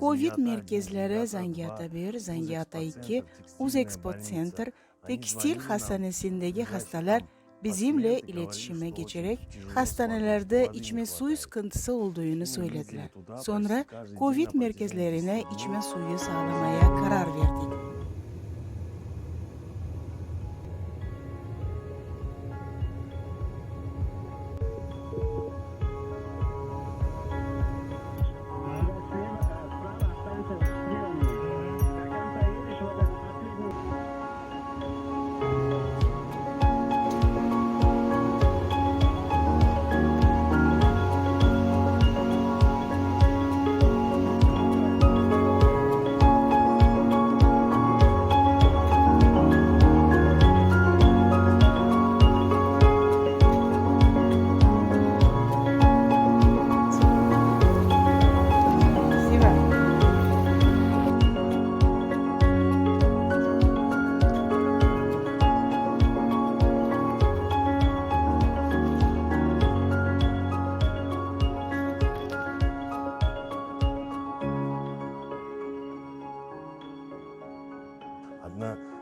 covid merkazlari zangiota bir zangiota ikki o'zeksport sentr tekstil xastanesidagi xastalar bizimle iletişime geçerek hastanelerde içme suyu sıkıntısı olduğunu söylediler. Sonra COVID merkezlerine içme suyu sağlamaya karar verdik.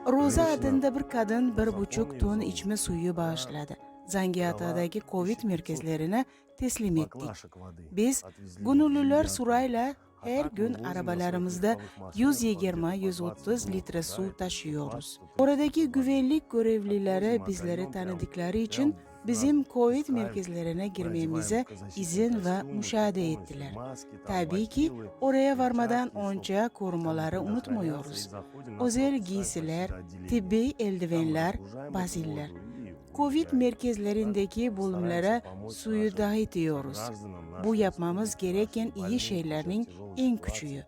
ro'za adinda bir kadin bir buçuk ton ichma suvi bag'ishladi zangiatadagi covid merkazlarini teslim etdik biz gunullilar surayla har kun arabalarimizda yuz yigirma yuz o'ttiz litra suv tashiyoruz oradagi guvenlik tanıdıkları için bizim Kuveyt merkezlerine girmemize izin ve müşahede ettiler. Tabii ki oraya varmadan onca korumaları unutmuyoruz. Özel giysiler, tibbi eldivenler, baziller. Covid merkezlerindeki bölümlere suyu dahi diyoruz. Bu yapmamız gereken iyi şeylerin en küçüğü.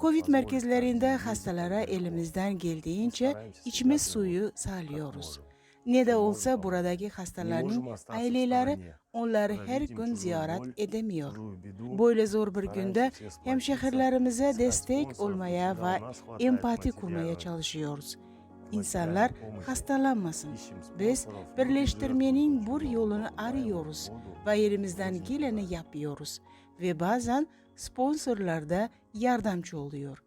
Covid merkezlerinde hastalara elimizden geldiğince içme suyu sağlıyoruz. Ne de olsa buradaki hastaların aileleri onları her gün ziyaret edemiyor. Böyle zor bir günde hemşehrilerimize destek olmaya ve empati kurmaya çalışıyoruz. İnsanlar hastalanmasın. Biz birleştirmenin bu yolunu arıyoruz ve elimizden geleni yapıyoruz. Ve bazen sponsorlar da yardımcı oluyor.